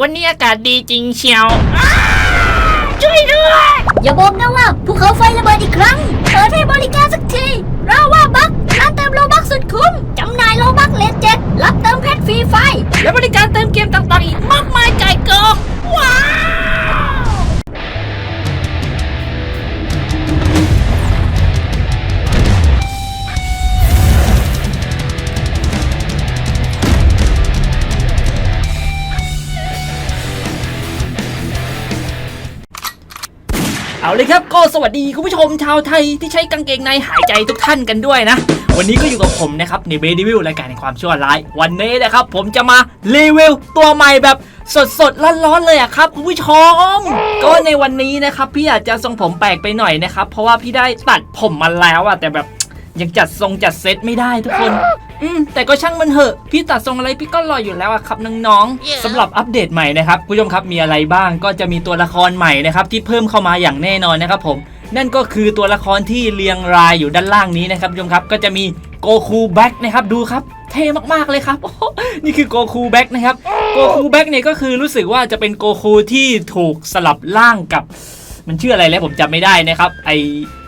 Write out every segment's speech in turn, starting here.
วันนี้อากาศดีจริงเชียวอ้าช่วยด้วย อย่าบอกนะว่าภูเขาไฟระเบิดอีกครั้งเปิดให้บริการสักทีเราว่าบักร้านเติมโลบักสุดคุ้มจำหน่ายโลบักเลนเจ็ดรับเติมเพชรฟรีไฟ และบริการเติมเกมต่างๆอีกมากมายไก่กองว้าว เอาเลยครับ ก็สวัสดีคุณผู้ชมชาวไทยที่ใช้กางเกงในหายใจทุกท่านกันด้วยนะ วันนี้ก็อยู่กับผมนะครับในเบดิวิวรายการในความชั่วร้าย วันนี้นะครับผมจะมารีวิวตัวใหม่แบบสดสดๆร้อนๆเลยอะครับคุณผู้ชม ก็ในวันนี้นะครับพี่อาจจะทรงผมแปลกไปหน่อยนะครับ เพราะว่าพี่ได้ตัดผมมาแล้วอะแต่แบบ ยังจัดทรงจัดเซตไม่ได้ทุกคน อืมแต่ก็ช่างมันเหอะ พี่ตัดทรงอะไรพี่ก็รออยู่แล้วอะครับน้องๆสำหรับอัปเดตใหม่นะครับคุณผู้ชมครับมีอะไรบ้างก็จะมีตัวละครใหม่นะครับที่เพิ่มเข้ามาอย่างแน่นอนนะครับผมนั่นก็คือตัวละครที่เรียงรายอยู่ด้านล่างนี้นะครับคุณผู้ชมครับก็จะมีโกคูแบ็กนะครับดูครับเท่มากๆเลยครับโอ้โหนี่คือโกคูแบ็กนะครับโกคูแบ็กเนี่ยก็คือรู้สึกว่าจะเป็นโกคูที่ถูกสลับร่างกับ มันชื่ออะไรแล้วผมจำไม่ได้นะครับไอ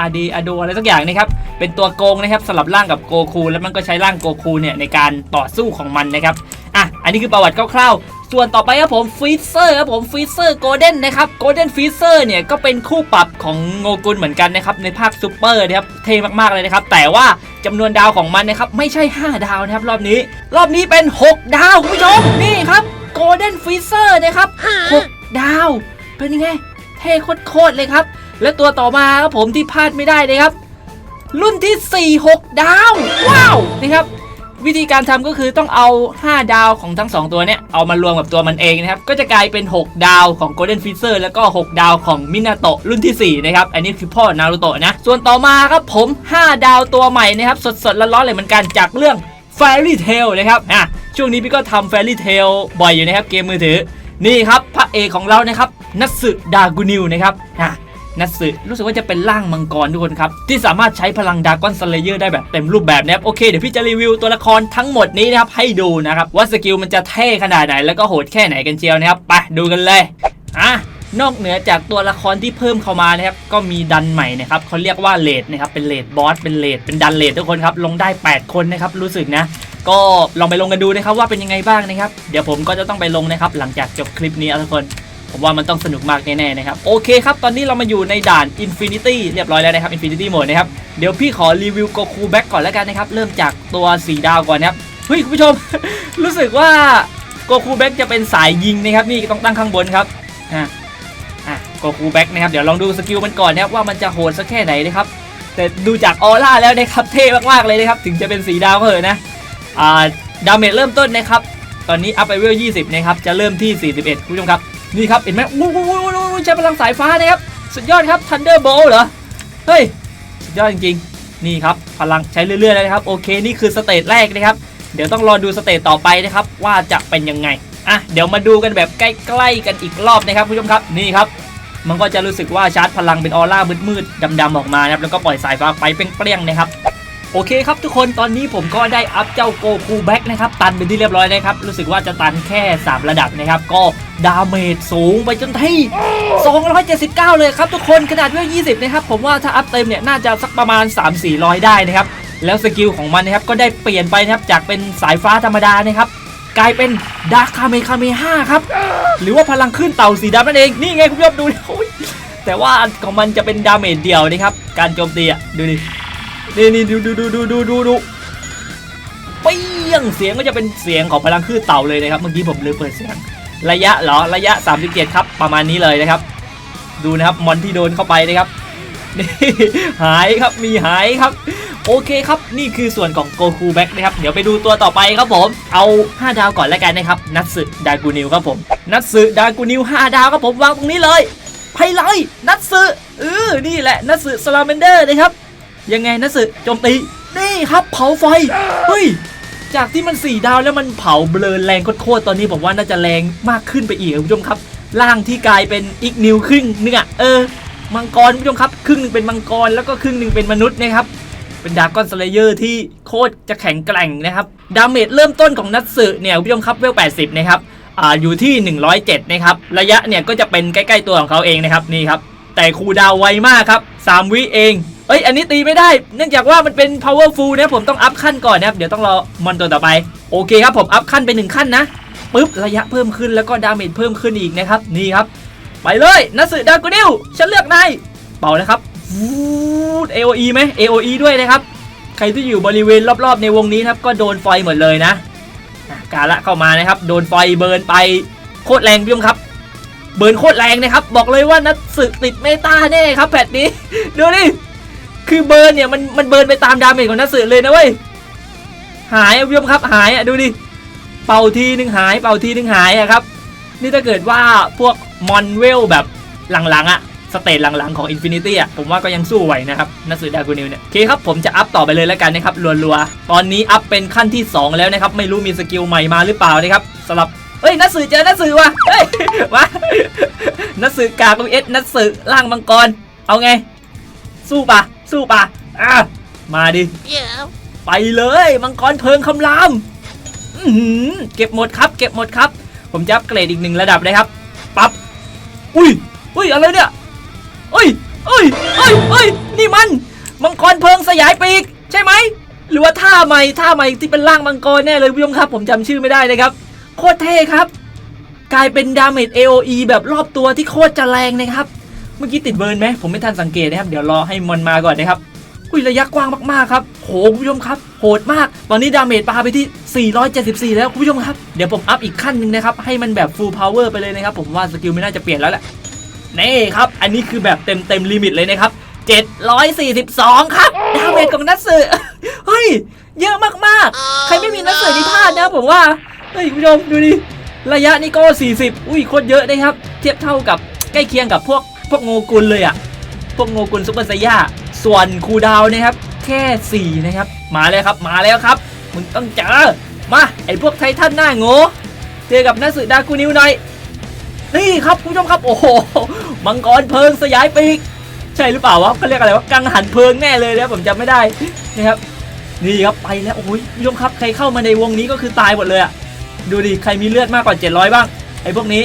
อาดีอาโดอะไรสักอย่างนะครับเป็นตัวโกงนะครับสลับร่างกับโกคูแล้วมันก็ใช้ร่างโกคูเนี่ยในการต่อสู้ของมันนะครับอะอันนี้คือประวัติคร่าวๆ ส่วนต่อไปครับผมฟรีเซอร์ครับผมฟรีเซอร์โกลเด้นนะครับโกลเด้นฟรีเซอร์เนี่ยก็เป็นคู่ปรับของโงกุลเหมือนกันนะครับในภาคซูเปอร์นะครับเท่มากๆเลยนะครับแต่ว่าจำนวนดาวของมันนะครับไม่ใช่ 5 ดาวนะครับรอบนี้ รอบนี้เป็น 6 ดาวคุณผู้ชมนี่ครับโกลเด้นฟรีเซอร์นะครับ6ดาว เป็นยังไง เท่โคตรๆเลยครับ และตัวต่อมาครับผมที่พลาดไม่ได้เลยครับ รุ่นที่ 4 6 ดาว ว้าวนะครับ วิธีการทำก็คือต้องเอา 5 ดาวของทั้ง 2 ตัวเนี้ยเอามารวมกับตัวมันเองนะครับ ก็จะกลายเป็น 6 ดาวของ Golden f i z e r แล้วก็ 6 ดาวของมินาโตะรุ่นที่ 4 นะครับ อันนี้คือพ่อนารูโตะนะ ส่วนต่อมาครับผม 5 ดาวตัวใหม่นะครับ สดๆร้อนๆเลยเหมือนกันจากเรื่อง Fairy Tail นะครับอะช่วงนี้พี่ก็ทำ Fairy Tail บ่อยอยู่นะครับเกมมือถือ นี่ครับพระเอกของเรานะครับนัตสึดากุนิวนะครับฮะนัตสึรู้สึกว่าจะเป็นร่างมังกรทุกคนครับ ที่สามารถใช้พลังดากอนสเลเยอร์ได้แบบเต็มรูปแบบนะครับโอเคเดี๋ยวพี่จะรีวิวตัวละครทั้งหมดนี้นะครับ ให้ดูนะครับ ว่าสกิลมันจะเท่ขนาดไหนแล้วก็โหดแค่ไหนกันเชียวนะครับ ไปดูกันเลยอะ นอกเหนือจากตัวละครที่เพิ่มเข้ามานะครับก็มีดันใหม่นะครับเขาเรียกว่าเลดนะครับเป็นเลดบอสเป็นเลดเป็นดันเลดทุกคนครับลงได้ 8 คนนะครับรู้สึกนะก็ลองไปลงกันดูนะครับว่าเป็นยังไงบ้างนะครับ เดี๋ยวผมก็จะต้องไปลงนะครับ หลังจากจบคลิปนี้ทุกคนผมว่ามันต้องสนุกมากแน่ๆนะครับ โอเคครับ ตอนนี้เรามาอยู่ในด่าน Infinity เรียบร้อยแล้วนะครับ Infinity Mode นะครับ เดี๋ยวพี่ขอรีวิวโกคูแบ็กก่อนแล้วกันนะครับ เริ่มจากตัว4ดาวก่อนนะครับ เฮ้ย คุณผู้ชม รู้สึกว่าโกคูแบ็กจะเป็นสายยิงนะครับ นี่ต้องตั้งข้างบนครับอะอะ โกคูแบ็กนะครับเดี๋ยวลองดูสกิลมันก่อนนะครับว่ามันจะโหดสักแค่ไหนนะครับแต่ดูจากออร่าแล้วนะครับเท่มากๆเลยนะครับถึงจะเป็นสีดาวก็เถอะนะอ่าดาเมจเริ่มต้นนะครับตอนนี้อัพไปเวล20นะครับจะเริ่มที่ 41คุณผู้ชมครับนี่ครับเห็นไหมอู้หูใช้พลังสายฟ้านะครับสุดยอดครับ Thunderbolt เหรอเฮ้ยสุดยอดจริงๆนี่ครับพลังใช้เรื่อยๆเลยนะครับโอเคนี่คือสเตจแรกนะครับเดี๋ยวต้องรอดูสเตจต่อไปนะครับว่าจะเป็นยังไงอะเดี๋ยวมาดูกันแบบใกล้ๆกันอีกรอบนะครับคุณผู้ชมครับนี่ครับ มันก็จะรู้สึกว่าชาร์จพลังเป็นออร่ามืดๆดำๆออกมานะครับแล้วก็ปล่อยสายฟ้าไปเปรี้ยงๆนะครับโอเคครับทุกคนตอนนี้ผมก็ได้อัพเจ้าโกคูแบ็กนะครับตันเป็นที่เรียบร้อยนะครับรู้สึกว่าจะตันแค่ 3 ระดับนะครับ ก็ดาเมจสูงไปจนที่ 279 เลยครับทุกคนขนาดเวล20 นะครับ ผมว่าถ้าอัพเต็มเนี่ยน่าจะสักประมาณ 3-400 ได้นะครับ แล้วสกิลของมันนะครับก็ได้เปลี่ยนไปนะครับจากเป็นสายฟ้าธรรมดานะครับ กลายเป็นดาร์คคาเมคาเมห้าครับ หรือว่าพลังขึ้นเต่าสีดำนั่นเอง นี่ไงคุณผู้ชมดูดิแต่ว่าของมันจะเป็นดาเมจเดียวนะครับ การโจมตีอะ ดูดินี่นี่ดูดูดูดูดูดูดูเปี้ยงเสียงก็จะเป็นเสียงของพลังคลื่นเต่าเลยนะครับ เมื่อกี้ผมเลืมเปิดเสียง ระยะเหรอ ระยะ 37 ครับ ประมาณนี้เลยนะครับ ดูนะครับ มอนที่โดนเข้าไปนะครับหายครับ มีหายครับ โอเคครับ นี่คือส่วนของโกคูแบ็กนะครับ เดี๋ยวไปดูตัวต่อไปครับผม เอา 5 ดาวก่อนแล้วกันนะครับ นัตสึดากูนิวครับผม นัตสึดากูนิว 5 ดาวครับผม วางตรงนี้เลยไพไลนัตสึเออนี่แหละ นัตสึสลาเมนเดอร์นะครับ ยังไงนะสึโจมตี นี่ครับ เผาไฟ เฮ้ย จากที่มัน 4 ดาวแล้วมันเผาเบลอแรงโคตรตอนนี้ผมว่าน่าจะแรงมากขึ้นไปอีกคุณผู้ชมครับร่างที่กลายเป็นอีกนิวครึ่งนึงอะเออ มังกรคุณผู้ชมครับ ครึ่งหนึงเป็นมังกรแล้วก็ครึ่งหนึงเป็นมนุษย์นะครับ เป็นดากอนสเลเยอร์ที่โคตรจะแข็งแกร่งนะครับ ดาเมจเริ่มต้นของนัตสึเนี่ยคุณผู้ชมครับเวล 80 นะครับอ่าอยู่ที่ 107 นะครับ ระยะเนี่ยก็จะเป็นใกล้ๆตัวของเขาเองนะครับนี่ครับ แต่คูดาวไวมากครับ 3 วิเอง เอ้ย อันนี้ตีไม่ได้ เนื่องจากว่ามันเป็น powerful นะผมต้องอัพขั้นก่อนนะครับ เดี๋ยวต้องรอมอนตัวต่อไป โอเคครับผมอัพขั้นไปหนึ่งขั้นนะปุ๊บระยะเพิ่มขึ้นแล้วก็ดาเมจเพิ่มขึ้นอีกนะครับนี่ครับไปเลยนัสึดากูนิวฉันเลือกนายเป่านะครับ วูด AOE ไหม AOE ด้วยนะครับ ใครที่อยู่บริเวณรอบๆในวงนี้ครับก็โดนไฟหมดเลยนะกาละเข้ามานะครับ โดนไฟเบิร์นไปโคตรแรงพี่ยมครับ เบิร์นโคตรแรงนะครับ บอกเลยว่านัดสึกติดเมตาแน่ครับแพทนี้ ดูดิคือเบิร์นเนี่ยมันมันเบิร์นไปตามดาเมจของนัดสึเลยนะเว้ย หายพี่ยมครับหายอะดูดิ เป่าทีนึงหาย เป่าทีนึงหายอะครับ นี่ถ้าเกิดว่าพวกมอนเวลแบบหลังๆอะ สเตจหลังๆของ Infinity อะผมว่าก็ยังสู้ไหวนะครับนักสือดากูนิวเนี่ยโอเคครับผมจะอัพต่อไปเลยแล้วกันนะครับรัวๆตอนนี้อัพเป็นขั้นที่ 2 แล้วนะครับไม่รู้มีสกิลใหม่มาหรือเปล่านะครับสำหรับเฮ้ยนักสือเจอนักสือว่ะเฮ้ยมานักสือกากเอสนักสือล่างมังกร เอาไง สู้ปะสู้ปะอะมาดิไปเลยมังกรเพลิงคำรามอื้อหือเก็บหมดครับ เก็บหมดครับ ผมจะอัพเกรดอีกหนึ่งระดับเลยครับปั๊บอุ้ยอุ้ยอะไรเนี่ยอุ้ยอุ้ย อุ้ย นี่มัน มังกรเพลิงสยายปีก ใช่ไหม หรือว่าท่าใหม่ท่าใหม่ที่เป็นร่างมังกรแน่เลยพี่ผู้ชมครับ ผมจำชื่อไม่ได้เลยครับ โคตรเท่ครับ กลายเป็นดาเมจ AOE แบบรอบตัวที่โคตรจะแรงนะครับ เมื่อกี้ติดเบิร์นไหม ผมไม่ทันสังเกตนะครับ เดี๋ยวรอให้มันมาก่อนนะครับอุ้ยระยะกว้างมากๆครับโหคุณผู้ชมครับ โหดมาก ตอนนี้ดาเมจปาไปที่ 474 แล้วคุณผู้ชมครับ เดี๋ยวผมอัพอีกขั้นหนึ่งนะครับ ให้มันแบบ full power ไปเลยนะครับ ผมว่าสกิลไม่น่าจะเปลี่ยนแล้วแหละ นี่ครับ อันนี้คือแบบเต็มเต็มลิมิตเลยนะครับ 742 ครับ ดาเมจของนัทสึเฮ้ย เยอะมากๆ ใครไม่มีนัทสึนี่พลาดนะผมว่า เฮ้ยคุณผู้ชมดูดิ ระยะนี่ก็ 40 อุ้ยโคตรเยอะนะครับ เทียบเท่ากับใกล้เคียงกับพวกพวกโงกุลเลยอะพวกโงกุลซุปเปอร์ไซย่า ส่วนคูดาวนะครับ แค่ 4 นะครับ มาแล้วครับ มาแล้วครับ มึงต้องเจอ มา ไอพวกไททันหน้าโง่เจอกับนักสืดากูนิวหน่อย นี่ครับคุณผู้ชมครับ โอ้โห มังกรเพลิงสยายปีก ใช่หรือเปล่าวะเขาเรียกอะไรวะกังหันเพลิงแน่เลยนะผมจำไม่ได้นะครับนี่ครับไปแล้วโอ้ยคุณผู้ชมครับใครเข้ามาในวงนี้ก็คือตายหมดเลยอะดูดิใครมีเลือดมากกว่า 700 บ้างไอ้พวกนี้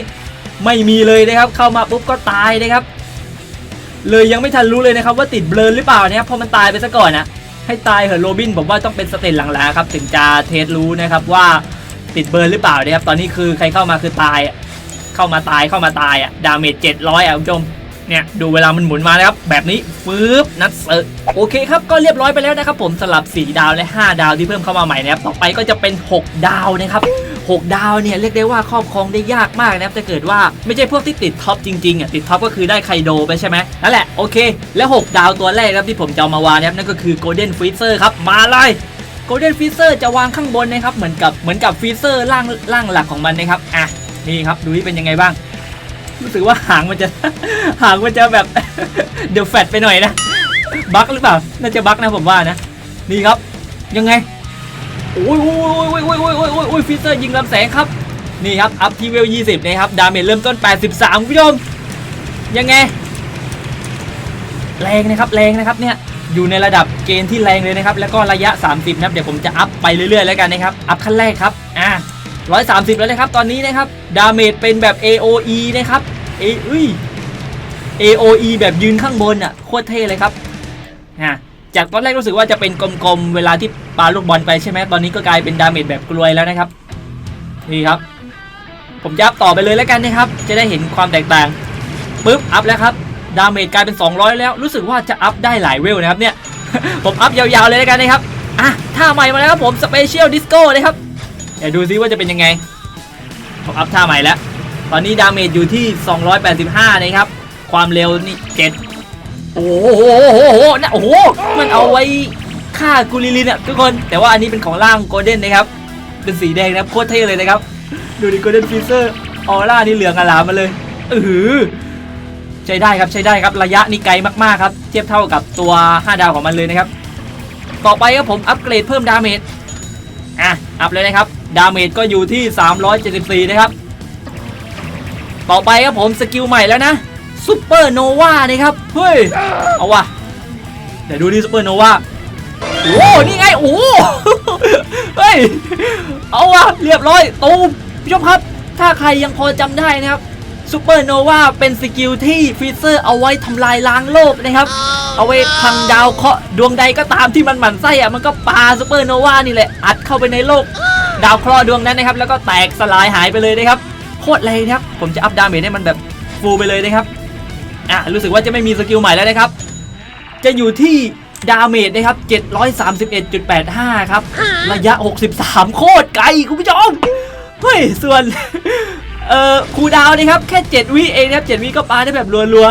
ไม่มีเลยนะครับ เข้ามาปุ๊บก็ตายนะครับ เลยยังไม่ทันรู้เลยนะครับ ว่าติดเบลอหรือเปล่านะครับเพราะมันตายไปซะก่อนนะให้ตายเหอะโรบินผมว่าต้องเป็นสเตนหลังๆครับถึงจะเทสรู้นะครับว่าติดเบลอหรือเปล่านะครับ ตอนนี้คือใครเข้ามาคือตายเข้ามาตายเข้ามาตายอะดาเมจ700อะคุณผู้ชม เนี่ยดูเวลามันหมุนมานะครับแบบนี้ฟืบนัดเซอร์โอเคครับก็เรียบร้อยไปแล้วนะครับผมสลับ 4 ดาวและ 5 ดาวที่เพิ่มเข้ามาใหม่นะครับต่อไปก็จะเป็น 6 ดาวนะครับ6 ดาวเนี่ยเรียกได้ว่าครอบครองได้ยากมากนะครับถ้าเกิดว่าไม่ใช่พวกที่ติดท็อปจริงๆอะติดท็อปก็คือได้ไคโดไปใช่ไหมนั่นแหละโอเค และ6ดาวตัวแรกครับที่ผมจะเอามาวางนะครับนั่นก็คือ Golden Freezer ครับมาเลย Golden Freezer จะวางข้างบนนะครับเหมือนกับเหมือนกับฟรีเซอร์ล่างล่างหลักของมันนะครับอะนี่ครับดูที่เป็นยังไงบ้าง รู้สึกว่าหางมันจะ หางมันจะแบบ เดี๋ยวแฟดไปหน่อยนะ บั๊กหรือเปล่า น่าจะบั๊กนะผมว่านะ นี่ครับ ยังไง โอ้ยโอ้ยโอ้ยโอ้ยโอ้ยโอ้ยโอ้ยโอ้ยฟิสเซอร์ยิงลำแสงครับ นี่ครับ อัพที่เวล 20 นะครับ ดาเมจเริ่มต้น 83คุณผู้ชม ยังไง แรงนะครับ แรงนะครับเนี่ย อยู่ในระดับเกณฑ์ที่แรงเลยนะครับ แล้วก็ระยะ 30 นะครับ เดี๋ยวผมจะอัพไปเรื่อยๆ แล้วกันนะครับ อัพขั้นแรกครับ อ่า 130 แล้วนะครับ ตอนนี้นะครับ ดาเมจเป็นแบบ AOE นะครับ เออุ้ย AOE แบบยืนข้างบนอะ โคตรเท่เลยครับอ่าจากตอนแรกรู้สึกว่าจะเป็นกลมๆ เวลาที่ปาลูกบอลไปใช่ไหม ตอนนี้ก็กลายเป็นดาเมจแบบกลวยแล้วนะครับ นี่ครับ ผมจะอัพต่อไปเลยแล้วกันนะครับ จะได้เห็นความแตกต่าง ปึ๊บ อัพแล้วครับ ดาเมจกลายเป็น 200 แล้ว รู้สึกว่าจะอัพได้หลายเวลนะครับเนี่ย ผมอัพยาวๆเลยแล้วกันนะครับ อะ ท่าใหม่มาแล้วครับผม สเปเชียลดิสโก้เลยครับ เดี๋ยวดูซิว่าจะเป็นยังไงผมอัพท่าใหม่แล้ว ตอนนี้ดาเมจอยู่ที่ 285นะครับ ความเร็วนี่7โอ้โหโอ้โหนะโอ้โห มันเอาไว้ฆ่ากูลิลินอะทุกคน แต่ว่าอันนี้เป็นของร่างโกลเด้นนะครับ เป็นสีแดงนะครับโคตรเท่เลยนะครับ ดูดิโกลเด้นฟิเซอร์ออร่านี่เหลืองอลามมาเลยเออใช้ได้ครับใช้ได้ครับระยะนี่ไกลมากๆครับ เทียบเท่ากับตัว 5 ดาวของมันเลยนะครับ ต่อไปครับผมอัปเกรดเพิ่มดาเมจอะอัพเลยนะครับ ดาเมจก็อยู่ที่ 374 นะครับ ต่อไปครับผมสกิลใหม่แล้วนะซูเปอร์โนวานะครับ เฮ้ย เอาวะเดี๋ยวดูดิซูเปอร์โนวาโอ้นี่ไง โอ้เฮ้ย เอาวะเรียบร้อยตูมผู้ชมครับ ถ้าใครยังพอจำได้นะครับซูเปอร์โนวาเป็นสกิลที่ฟรีเซอร์เอาไว้ทำลายล้างโลกนะครับ เอาไว้พังดาวเคราะห์ดวงใดก็ตามที่มันหมั่นไส้อะมันก็ปาซูเปอร์โนวานี่แหละ อัดเข้าไปในโลก ดาวเคราะห์ดวงนั้นนะครับแล้วก็แตกสลายหายไปเลยนะครับโคตรแรงนะครับผมจะอัพดาเมจให้มันแบบฟูลไปเลยนะครับอะรู้สึกว่าจะไม่มีสกิลใหม่แล้วนะครับ จะอยู่ที่ดาเมจนะครับ731.85 ครับ ระยะ 63 โคตรไกลคุณผู้ชมเฮ้ยส่วน เอ่อคูดาวน์นะครับ แค่ 7 วิเองนะครับ7วิก็ปาได้แบบรัว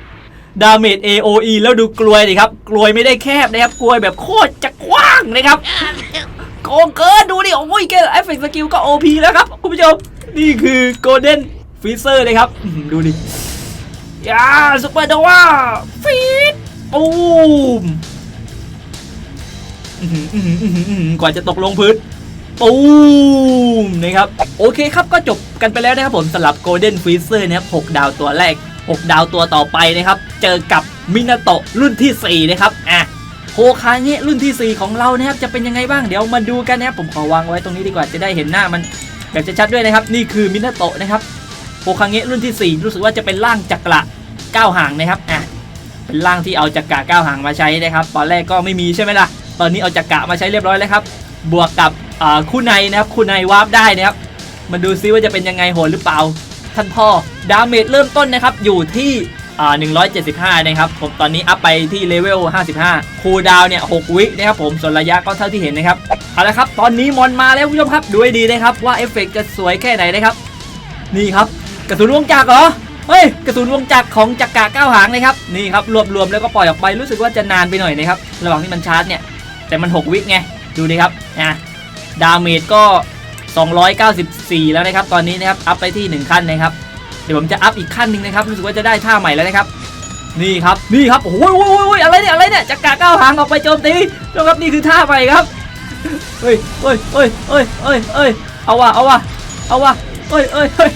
ๆ ดาเมจ AOE แล้วดูกลวยดิครับ กลวยไม่ได้แคบนะครับ กลวยแบบโคตรจะกว้างนะครับ โกงเกินดูดิโอ้ยแกเอฟเฟกต์สกิลก็ OP แล้วครับคุณผู้ชมนี่คือ Golden Freezer เลยครับดูดิยาซุปเปอร์โนวาฟีดปูมอื้อหืออื้อหืออื้อหืออื้อหือกว่าจะตกลงพื้นปูมนะครับโอเคครับก็จบกันไปแล้วนะครับผมสำหรับ Golden Freezer นะครับ6ดาวตัวแรก 6 ดาวตัวต่อไปนะครับ เจอกับมินาโตะรุ่นที่ 4 นะครับอะ โฮคาเงะรุ่นที่ 4 ของเรานะครับจะเป็นยังไงบ้างเดี๋ยวมาดูกันนะครับผมขอวางไว้ตรงนี้ดีกว่าจะได้เห็นหน้ามันแบบชัดๆด้วยนะครับ นี่คือมินาโตะนะครับโฮคาเงะรุ่นที่ 4 รู้สึกว่าจะเป็นร่างจักระก้าวหางนะครับอะเป็นร่างที่เอาจักระก้าวหางมาใช้นะครับ ตอนแรกก็ไม่มีใช่ไหมล่ะ ตอนนี้เอาจักระมาใช้เรียบร้อยแล้วครับ บวกกับอ่าคู่ในนะครับคู่ในวาร์ปได้นะครับมาดูซิว่าจะเป็นยังไงโหดหรือเปล่าท่านพ่อดาเมจเริ่มต้นนะครับอยู่ที่ อ่า175 นะครับ ผมตอนนี้อัพไปที่เลเวล 55 คูลดาวเนี่ย 6 วินะครับผม ส่วนระยะก็เท่าที่เห็นนะครับ เอาละครับ ตอนนี้มอนมาแล้วคุณผู้ชมครับ ดูให้ดีนะครับว่าเอฟเฟกต์จะสวยแค่ไหนนะครับ นี่ครับ กระสุนวงจักรเหรอ เฮ้ย กระสุนวงจักรของจักรกะก้าวหางนะครับ นี่ครับ รวบรวมแล้วก็ปล่อยออกไป รู้สึกว่าจะนานไปหน่อยนะครับ ระหว่างที่มันชาร์จเนี่ย แต่มัน 6 วิไง ดูดิครับนะดาเมจก็ 294 แล้วนะครับ ตอนนี้นะครับ อัพไปที่ 1 ขั้นนะครับ เดี๋ยวผมจะอัพอีกขั้นหนึ่งนะครับรู้สึกว่าจะได้ท่าใหม่แล้วนะครับ นี่ครับนี่ครับโอ้โหโอ้โหโอ้โหอะไรเนี่ยอะไรเนี่ยจักรก้าวหางออกไปโจมตีดูครับนี่คือท่าใหม่ครับเฮ้ยเฮ้ยเฮ้ยเฮ้ยเฮ้ยเฮ้ยเอาว่ะเอาว่ะเอาว่ะเฮ้ยเฮ้ยเฮ้ย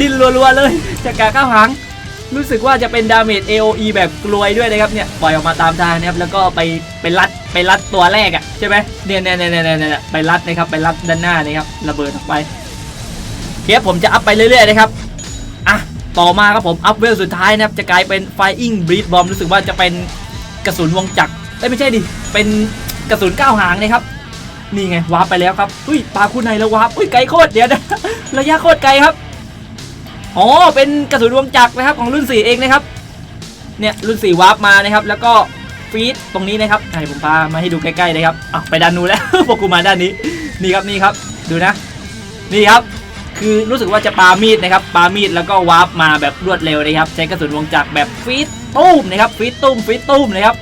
ดินรัวๆเลยจักรก้าวหางรู้สึกว่าจะเป็นดาเมจ AOE แบบกลวยด้วยนะครับเนี่ยปล่อยออกมาตามทางนะครับแล้วก็ไปไปรัดไปรัดตัวแรกอะใช่ไหมเนี่ยเนี่ยเนี่ยเนี่ยเนี่ยไปรัดนะครับไปรัดด้านหน้านะครับระเบิดออกไปเทียบผมจะอัพไปเรื่อยๆนะครับ ต่อมาครับผมอัพเวลสุดท้ายนะครับจะกลายเป็น Flying Breed Bomb รู้สึกว่าจะเป็นกระสุนวงจักรไม่ใช่ดิเป็นกระสุนก้าวหางนะครับนี่ไงวาร์ปไปแล้วครับอุ้ยปลาคู่ในแล้ววาร์ปอุ้ยไกลโคตรเดี๋ยวนะระยะโคตรไกลครับอ๋อเป็นกระสุนวงจักรนะครับของรุ่น 4 เองนะครับเนี่ยรุ่น 4 วาร์ปมานะครับแล้วก็ฟีดตรงนี้นะครับให้ผมพามาให้ดูใกล้ๆเลยครับอะไปด้านนู้นแล้วพวกกูมาด้านนี้นี่ครับนี่ครับดูนะ นี่ครับ คือรู้สึกว่าจะปามีดนะครับปามีดแล้วก็วาร์ปมาแบบรวดเร็วนะครับใช้กระสุนวงจักรแบบฟีดตุ้มนะครับฟีดตุ้มฟีดตุ้มนะครับ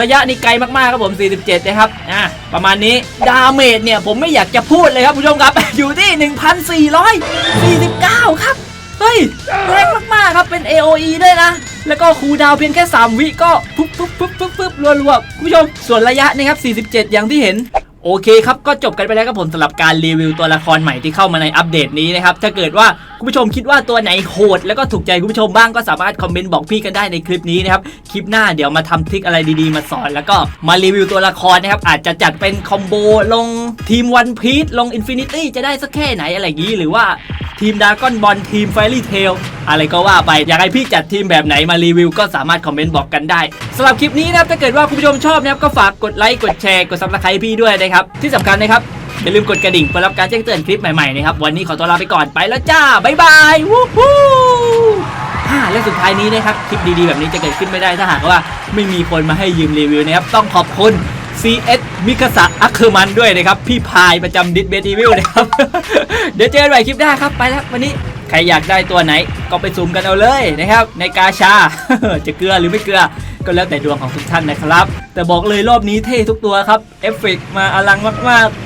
ระยะนี้ไกลมากๆครับผม 47 นะครับ อะ ประมาณนี้ ดาเมจเนี่ย ผมไม่อยากจะพูดเลยครับผู้ชมครับ อยู่ที่ 1,449 ครับ เฮ้ย แรงมากๆครับ เป็น AOE ด้วยนะ แล้วก็คูดาวเพียงแค่ 3 วิก็ปุ๊บปุ๊บปุ๊บปุ๊บปุ๊บรัวๆ ผู้ชม ส่วนระยะนะครับ 47 อย่างที่เห็น โอเคครับ ก็จบกันไปแล้วครับผมสำหรับการรีวิวตัวละครใหม่ที่เข้ามาในอัปเดตนี้นะครับ ถ้าเกิดว่าคุณผู้ชมคิดว่าตัวไหนโหด แล้วก็ถูกใจคุณผู้ชมบ้างก็สามารถคอมเมนต์บอกพี่กันได้ในคลิปนี้นะครับ คลิปหน้าเดี๋ยวมาทำทริคอะไรดีๆ มาสอน แล้วก็มารีวิวตัวละครนะครับ อาจจะจัดเป็นคอมโบลงทีมวันพีชลงอินฟินิตี้จะได้สักแค่ไหนอะไรอย่างนี้หรือว่า ทีมดากอนบอลทีมไฟรี่เทลอะไรก็ว่าไป อยากให้พี่จัดทีมแบบไหนมารีวิว ก็สามารถคอมเมนต์บอกกันได้สำหรับคลิปนี้นะครับถ้าเกิดว่าคุณผู้ชมชอบนะครับก็ฝากกดไลค์กดแชร์กดซับสไครต์พี่ด้วยนะครับที่สำคัญนะครับอย่าลืมกดกระดิ่งเพื่อรับการแจ้งเตือนคลิปใหม่ๆนะครับวันนี้ขอตัวลาไปก่อนไปแล้วจ้าบ๊ายบายวู้ฮู้ฮ่าและสุดท้ายนี้นะครับคลิปดีๆแบบนี้จะเกิดขึ้นไม่ได้ถ้าหากว่าไม่มีคนมาให้ยืมรีวิวนะครับต้องขอบคุณ CS มิคาสะอัคเคอร์มันด้วยนะครับ พี่พายประจำดิสเบทีวิวนะครับ เดี๋ยวเจอกันใหม่คลิปหน้าครับ ไปแล้ววันนี้ ใครอยากได้ตัวไหน ก็ไปซูมกันเอาเลยนะครับ ในกาชา จะเกลือหรือไม่เกลือ ก็แล้วแต่ดวงของทุกท่านนะครับ แต่บอกเลยรอบนี้เท่ทุกตัวครับ เอฟเฟกต์มาอลังมากๆ